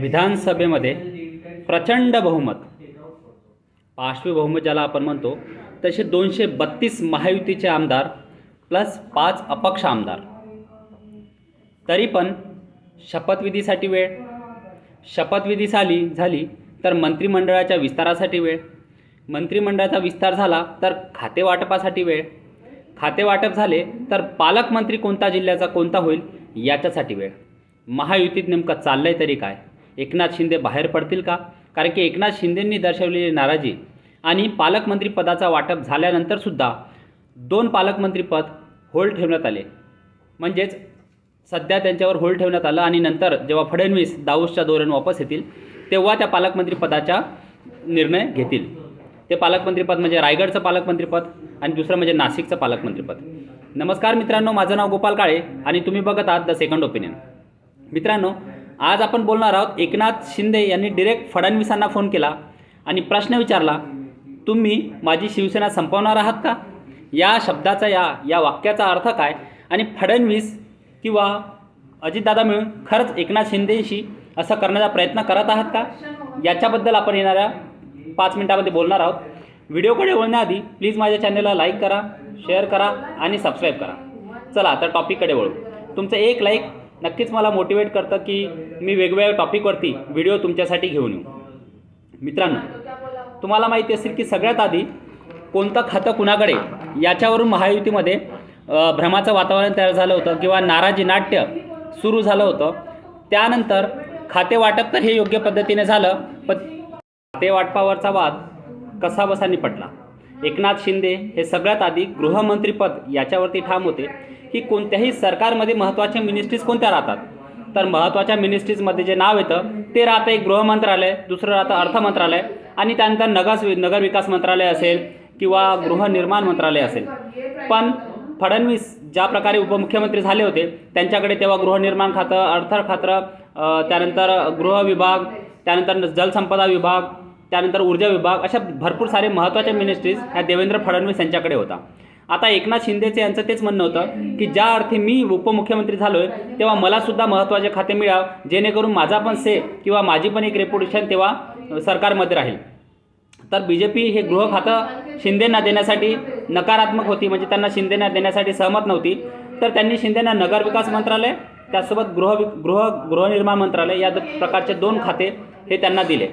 विधानसभेमध्ये प्रचंड बहुमत. पाचवे बहुमत ज्याला आपण म्हणतो तसे दोनशे बत्तीस महायुतीचे आमदार प्लस पाच अपक्ष आमदार. तरी पण शपथविधीसाठी वेळ. शपथविधी झाली झाली तर मंत्रिमंडळाच्या विस्तारासाठी वेळ. मंत्रिमंडळाचा विस्तार झाला तर खातेवाटपासाठी वेळ. खातेवाटप झाले तर पालकमंत्री कोणता जिल्ह्याचा कोणता होईल याच्यासाठी वेळ. महायुतीत नेमकं चाललं आहे तरी काय? एकनाथ शिंदे बाहेर पडतील का? कारण की एकनाथ शिंदेंनी दर्शवलेली नाराजी आणि पालकमंत्रीपदाचा वाटप झाल्यानंतरसुद्धा दोन पालकमंत्रीपद होल्ड ठेवण्यात आले. म्हणजेच सध्या त्यांच्यावर होल्ड ठेवण्यात आलं आणि नंतर जेव्हा फडणवीस दाऊसच्या धोरण वापस येतील तेव्हा त्या पालकमंत्रीपदाचा निर्णय घेतील. ते पालकमंत्रीपद म्हणजे रायगडचं पालकमंत्रीपद आणि दुसरं म्हणजे नाशिकचं पालकमंत्रीपद नमस्कार मित्रांनो माझं नाव गोपाल काळे आणि तुम्ही बघत आहात द सेकंड ओपिनियन. मित्रांनो आज आपण बोलणार आहोत एकनाथ शिंदे यांनी डिरेक्ट फडणवीसांना फोन केला आणि प्रश्न विचारला तुम्ही माझी शिवसेना संपवणार आहात का? या शब्दाचा या या वाक्याचा अर्थ काय? आणि फडणवीस किंवा अजितदादा मिळून खरंच एकनाथ शिंदेशी असं करण्याचा प्रयत्न करत आहात का? याच्याबद्दल आपण येणाऱ्या पाच मिनिटामध्ये बोलणार आहोत. व्हिडिओकडे वळण्याआधी प्लीज माझ्या चॅनलला लाईक करा शेअर करा आणि सबस्क्राईब करा. चला आता टॉपिककडे वळू. तुमचं एक लाईक नक्कीच मला मोटिवेट करतं की मी वेगवेगळ्या टॉपिकवरती व्हिडिओ तुमच्यासाठी घेऊन येऊ. मित्रांनो तुम्हाला माहिती असेल की सगळ्यात आधी कोणतं खातं कुणाकडे याच्यावरून महायुतीमध्ये भ्रमाचं वातावरण तयार झालं होतं किंवा नाराजी नाट्य सुरू झालं होतं. त्यानंतर खाते वाटप तर हे योग्य पद्धतीने झालं पण खाते वाटपावरचा वाद कसाबसा निपटला? एकनाथ शिंदे हे सगळ्यात आधी गृहमंत्रीपद याच्यावरती ठाम होते. की कोणत्याही सरकारमध्ये महत्त्वाच्या मिनिस्ट्रीज कोणत्या राहतात? तर महत्त्वाच्या मिनिस्ट्रीजमध्ये जे नाव येतं ते राहतं एक गृहमंत्रालय दुसरं राहतं अर्थ मंत्रालय आणि त्यानंतर नगस नगर विकास मंत्रालय असेल किंवा गृहनिर्माण मंत्रालय असेल. पण फडणवीस ज्या प्रकारे उपमुख्यमंत्री झाले होते त्यांच्याकडे तेव्हा गृहनिर्माण खातं अर्थ खातं त्यानंतर गृह विभाग त्यानंतर जलसंपदा विभाग त्यानंतर ऊर्जा विभाग अशा भरपूर सारे महत्त्वाच्या मिनिस्ट्रीज ह्या देवेंद्र फडणवीस यांच्याकडे होता. आता एकनाथ शिंदेचे यांचं तेच म्हणणं होतं की ज्या अर्थी मी उपमुख्यमंत्री झालो आहे तेव्हा मला सुद्धा महत्त्वाचे खाते मिळावं जेणेकरून माझा पण से किंवा माझी पण एक रेप्युटेशन तेव्हा सरकारमध्ये राहील. तर बी जे पी हे गृह खातं शिंदेंना देण्यासाठी नकारात्मक होती म्हणजे त्यांना शिंदेंना देण्यासाठी सहमत नव्हती. तर त्यांनी शिंदेंना नगरविकास मंत्रालय त्यासोबत गृह गृह गृहनिर्माण मंत्रालय या प्रकारचे दोन खाते हे त्यांना दिले.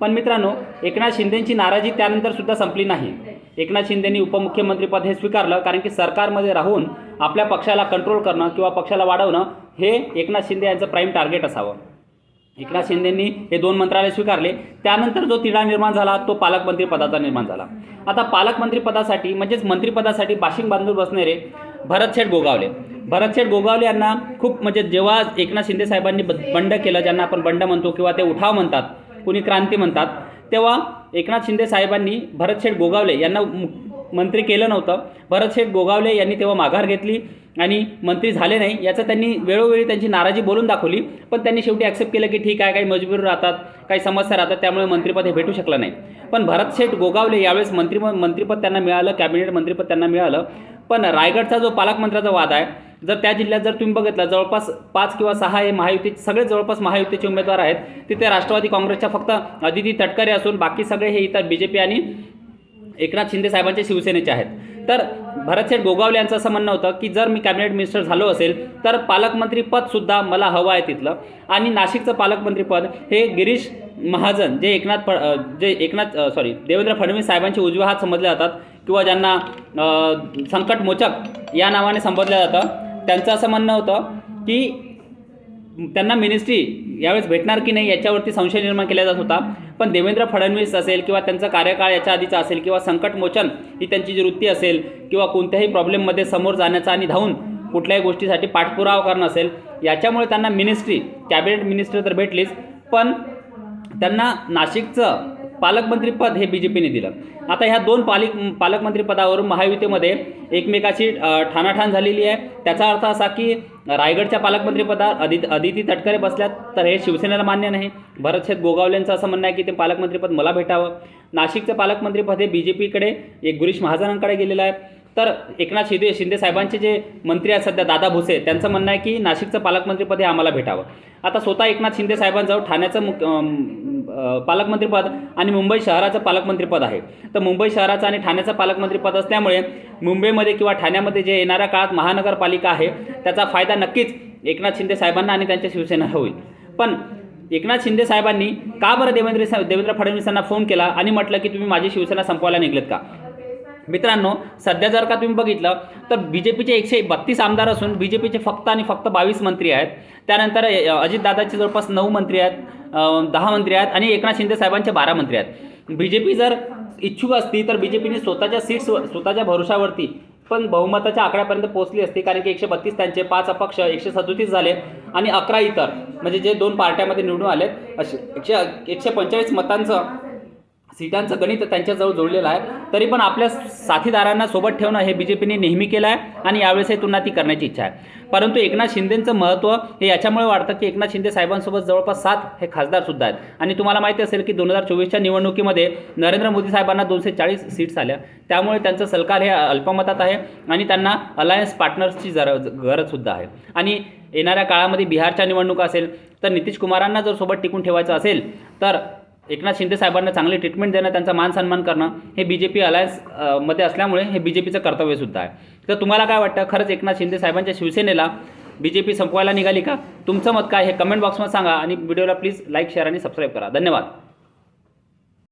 पण मित्रांनो एकनाथ शिंदेंची नाराजी त्यानंतर सुद्धा संपली नाही. एकनाथ शिंदेंनी उपमुख्यमंत्रीपद हे स्वीकारलं कारण की सरकारमध्ये राहून आपल्या पक्षाला कंट्रोल करणं किंवा पक्षाला वाढवणं हे एकनाथ शिंदे यांचं प्राईम टार्गेट असावं. एकनाथ शिंदेंनी हे दोन मंत्रालय स्वीकारले. त्यानंतर जो तिढा निर्माण झाला तो पालकमंत्रीपदाचा निर्माण झाला. आता पालकमंत्रीपदासाठी म्हणजेच मंत्रिपदासाठी बाशिंग बांधून बसणारे भरतशेठ गोगावले. भरतशेठ गोगावले यांना खूप म्हणजे जेव्हा एकनाथ शिंदे साहेबांनी ब- बंड केलं ज्यांना आपण बंड म्हणतो किंवा ते उठाव म्हणतात कुणी क्रांती म्हणतात. तेव्हा एकनाथ शिंदे साहेबांनी भरतशेठ गोगावले यांना मंत्री केलं नव्हतं. भरतशेठ गोगावले यांनी तेव्हा माघार घेतली आणि मंत्री झाले नाही. याचं त्यांनी वेळोवेळी त्यांची नाराजी बोलून दाखवली. पण त्यांनी शेवटी ॲक्सेप्ट केलं की ठीक आहे काही मजबूर राहतात काही समस्या राहतात त्यामुळे मंत्रिपद हे भेटू शकलं नाही. पण भरतशेठ गोगावले यावेळेस मंत्री मंत्रिपद त्यांना मिळालं कॅबिनेट मंत्रिपद त्यांना मिळालं. पण रायगडचा जो पालकमंत्र्याचा वाद आहे जर त्या जिल्ह्यात जर तुम्ही बघितलं जवळपास पाच किंवा सहा हे महायुती सगळे जवळपास महायुतीचे उमेदवार आहेत. तिथे राष्ट्रवादी काँग्रेसच्या फक्त अदिती तटकरे असून बाकी सगळे हे इतर बी जे पी आणि एकनाथ शिंदे साहेबांचे शिवसेनेचे आहेत. तर भरतशेठ गोगावले यांचं असं म्हणणं होतं की जर मी कॅबिनेट मिनिस्टर झालो असेल तर पालकमंत्रीपदसुद्धा मला हवं आहे तिथलं. आणि नाशिकचं पालकमंत्रीपद हे गिरीश महाजन जे एकनाथ फ जे एकनाथ सॉरी देवेंद्र फडणवीस साहेबांचे उजव्या हात समजले जातात किंवा ज्यांना संकटमोचक या नावाने संबोधलं जातं. त्यांचं असं म्हणणं होतं की त्यांना मिनिस्ट्री यावेळेस भेटणार की नाही याच्यावरती संशय निर्माण केला जात होता. पण देवेंद्र फडणवीस असेल किंवा त्यांचा कार्यकाळ याच्या आधीचा असेल किंवा संकटमोचन ही त्यांची जी वृत्ती असेल किंवा कोणत्याही प्रॉब्लेममध्ये समोर जाण्याचा आणि धावून कुठल्याही गोष्टीसाठी पाठपुरावा करणं असेल याच्यामुळे त्यांना मिनिस्ट्री कॅबिनेट मिनिस्टर तर भेटलीच. पण त्यांना नाशिकचं पालकमंत्रीपद हे बी जे पीने दिलं. आता ह्या दोन पालिक पालकमंत्रीपदावरून महायुतीमध्ये एकमेकाची ठाणाठाण झालेली आहे. त्याचा अर्थ असा की रायगडच्या पालकमंत्रीपदात अदित अदिती तटकरे बसल्यात तर हे शिवसेनेला मान्य नाही. भरतशेठ गोगावलेंचं असं म्हणणं आहे की ते पालकमंत्रीपद मला भेटावं. नाशिकचं पालकमंत्रीपद हे बी जे पीकडे एक गिरीश महाजनांकडे गेलेलं आहे. तर एकनाथ शिंदे शिंदे साहेबांचे जे मंत्री आहेत सध्या दादा भुसे त्यांचं म्हणणं आहे की नाशिकचं पालकमंत्रीपद हे आम्हाला भेटावं. आता स्वतः एकनाथ शिंदे साहेबांजवळ ठाण्याचं मुख्य पालकमंत्रीपद आणि मुंबई शहराचं पालकमंत्रीपद आहे. तर मुंबई शहराचं आणि ठाण्याचं पालकमंत्रीपद असल्यामुळे मुंबईमध्ये किंवा ठाण्यामध्ये जे येणाऱ्या काळात महानगरपालिका आहे त्याचा फायदा नक्कीच एकनाथ शिंदे साहेबांना आणि त्यांच्या शिवसेना होईल. पण एकनाथ शिंदे साहेबांनी का बरं देवेंद्र सा- देवेंद्र फडणवीसांना फोन केला आणि म्हटलं की तुम्ही माझी शिवसेना संपवायला निघलेत का? मित्रांनो सध्या जर का तुम्ही बघितलं तर बी जे पीचे एकशे बत्तीस आमदार असून बी जे पीचे फक्त आणि फक्त बावीस मंत्री आहेत. त्यानंतर अजितदादाचे जवळपास नऊ मंत्री आहेत दहा मंत्री आहेत आणि एकनाथ शिंदे साहेबांचे बारा मंत्री आहेत. बी जे पी जर इच्छुक असती तर बी जे पीने स्वतःच्या सीट्स स्वतःच्या भरोशावरती पण बहुमताच्या आकड्यापर्यंत पोहोचली असती कारण की एकशे बत्तीस त्यांचे पाच अपक्ष एकशे सदोतीस झाले आणि अकरा इतर म्हणजे जे दोन पार्ट्यामध्ये निवडून आले असे एकशे एकशे पंचेचाळीस मतांचं सीटांचं गणित त्यांच्याजवळ जोडलेलं आहे. तरी पण आपल्या साथीदारांना सोबत ठेवणं हे बी जे पीने नेहमी केलं आहे आणि यावेळेसही तुलना ती करण्याची इच्छा आहे. परंतु एकनाथ शिंदेचं महत्त्व हे याच्यामुळे वाढतं की एकनाथ शिंदे साहेबांसोबत जवळपास सात हे खासदारसुद्धा आहेत. आणि तुम्हाला माहिती असेल की दोन हजार चोवीसच्या निवडणुकीमध्ये नरेंद्र मोदी साहेबांना दोनशे चाळीस सीट्स आल्या. त्यामुळे त्यांचं सरकार हे अल्पमतात आहे आणि त्यांना अलायन्स पार्टनर्सची जर गरजसुद्धा आहे. आणि येणाऱ्या काळामध्ये बिहारच्या निवडणुका असेल तर नितीश कुमारांना जर सोबत टिकून ठेवायचं असेल तर एकनाथ शिंदे साहेबांना चांगली ट्रीटमेंट देणं त्यांचा मान सन्मान करणं हे बी जे पी अलायन्समध्ये असल्यामुळे हे बी जे पीचं कर्तव्यसुद्धा आहे. तर तुम्हाला काय वाटतं? खरंच एकनाथ शिंदे साहेबांच्या शिवसेनेला बी जे पी संपवायला निघाली का? तुमचं मत काय? हे कमेंट बॉक्समध्ये सांगा आणि व्हिडिओला प्लीज लाईक शेअर आणि सबस्क्राईब करा. धन्यवाद.